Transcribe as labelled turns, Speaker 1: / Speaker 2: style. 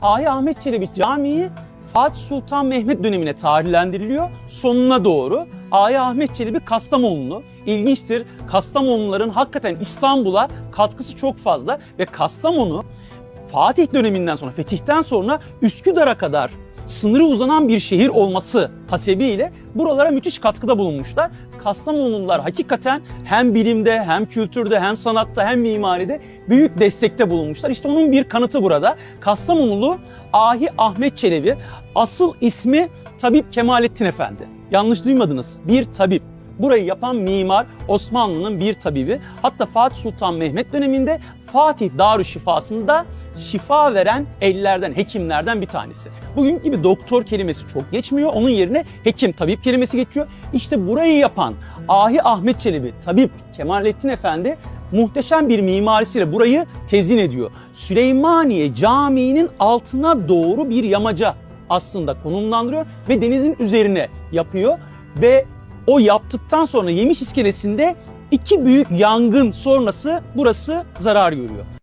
Speaker 1: Ahi Ahmet Çelebi Camii Fatih Sultan Mehmet dönemine tarihlendiriliyor. Sonuna doğru Ahi Ahmet Çelebi Kastamonulu. İlginçtir. Kastamonluların hakikaten İstanbul'a katkısı çok fazla ve Kastamonu Fatih döneminden sonra, fetihten sonra Üsküdar'a kadar sınırı uzanan bir şehir olması hasebiyle buralara müthiş katkıda bulunmuşlar. Kastamonulular hakikaten hem bilimde, hem kültürde, hem sanatta, hem mimaride büyük destekte bulunmuşlar. İşte onun bir kanıtı burada. Kastamonulu Ahi Ahmet Çelebi, asıl ismi Tabip Kemalettin Efendi. Yanlış duymadınız, bir tabip. Burayı yapan mimar Osmanlı'nın bir tabibi. Hatta Fatih Sultan Mehmet döneminde Fatih Darüşşifası'nda şifa veren ellerden, hekimlerden bir tanesi. Bugün gibi doktor kelimesi çok geçmiyor. Onun yerine hekim, tabip kelimesi geçiyor. İşte burayı yapan Ahi Ahmet Çelebi, tabip Kemalettin Efendi muhteşem bir mimarisiyle burayı tezin ediyor. Süleymaniye Camii'nin altına doğru bir yamaca aslında konumlandırıyor ve denizin üzerine yapıyor ve o yaptıktan sonra Yemiş iskelesinde iki büyük yangın sonrası burası zarar görüyor.